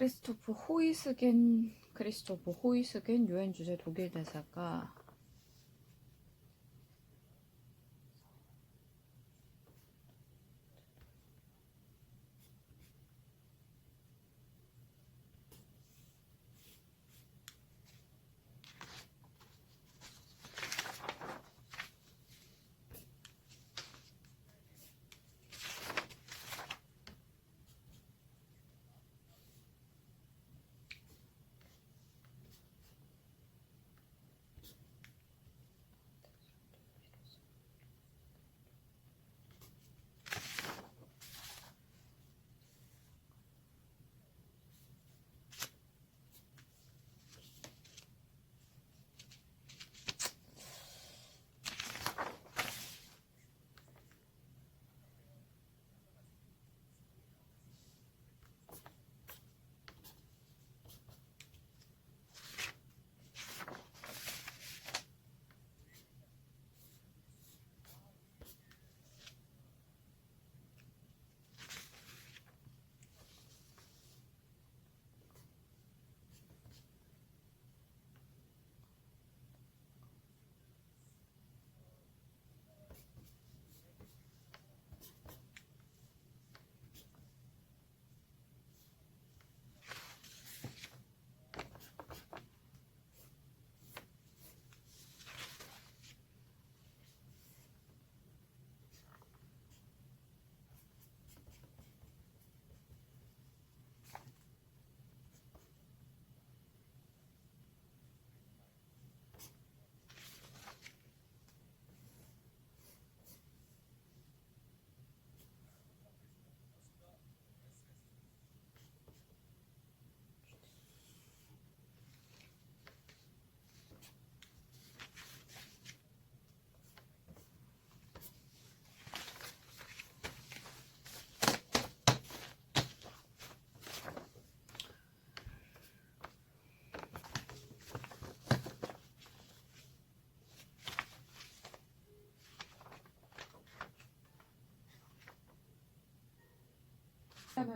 크리스토프 호이스겐 크리스토프 호이스겐 유엔 주재 독일 대사가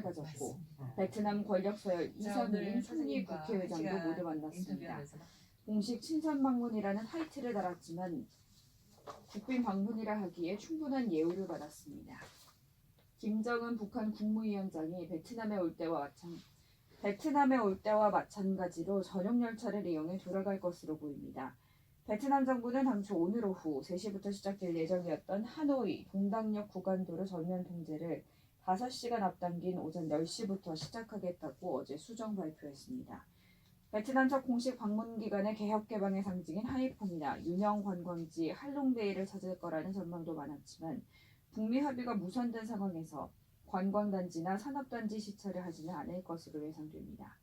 가졌고 베트남 권력 서열 이선민 총리 국회의장도 모두 만났습니다. 공식 친선 방문이라는 타이틀을 달았지만 국빈 방문이라 하기에 충분한 예우를 받았습니다. 김정은 북한 국무위원장이 베트남에 올 때와 마찬 베트남에 올 때와 마찬가지로 전용 열차를 이용해 돌아갈 것으로 보입니다. 베트남 정부는 당초 오늘 오후 3시부터 시작될 예정이었던 하노이 동당역 구간도로 전면 통제를 5시간 앞당긴 오전 10시부터 시작하겠다고 어제 수정 발표했습니다. 베트남 첫 공식 방문 기간의 개혁 개방의 상징인 하이퐁이나 유명 관광지 할롱베이를 찾을 거라는 전망도 많았지만 북미 합의가 무산된 상황에서 관광단지나 산업단지 시찰을 하지는 않을 것으로 예상됩니다.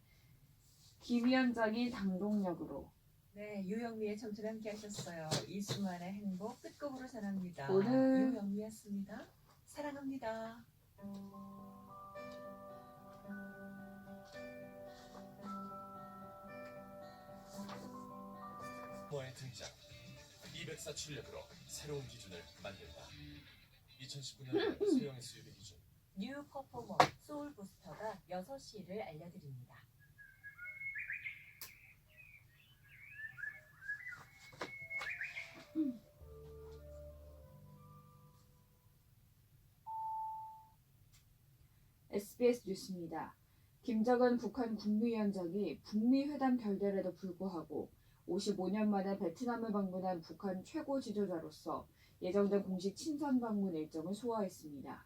김 위원장이 당동역으로 네, 유영미의 청춘 함께 하셨어요. 이수만의 행복 끝곡으로 전합니다. 오늘- 유영미였습니다. 사랑합니다. 포의 등장. 204 출력으로 새로운 기준을 만든다. 2019년 소형의 수입의 기준. 뉴 퍼포머 소울 부스터가 6시를 알려드립니다. SBS 뉴스입니다. 김정은 북한 국무위원장이 북미 회담 결렬에도 불구하고 55년 만에 베트남을 방문한 북한 최고 지도자로서 예정된 공식 친선 방문 일정을 소화했습니다.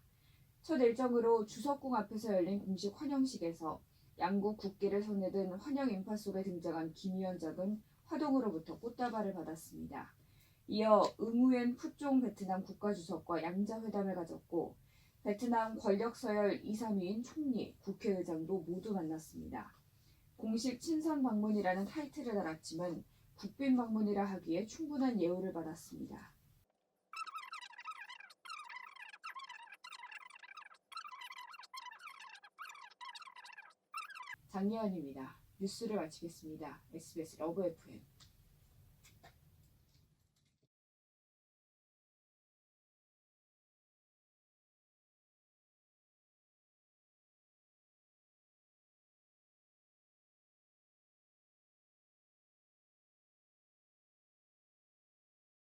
첫 일정으로 주석궁 앞에서 열린 공식 환영식에서 양국 국기를 손에 든 환영 인파 속에 등장한 김 위원장은 화동으로부터 꽃다발을 받았습니다. 이어 응우엔 푸종 베트남 국가주석과 양자회담을 가졌고 베트남 권력 서열 2, 3위인 총리, 국회의장도 모두 만났습니다. 공식 친선 방문이라는 타이틀을 달았지만 국빈 방문이라 하기에 충분한 예우를 받았습니다. 장예원입니다. 뉴스를 마치겠습니다. SBS 러브 FM.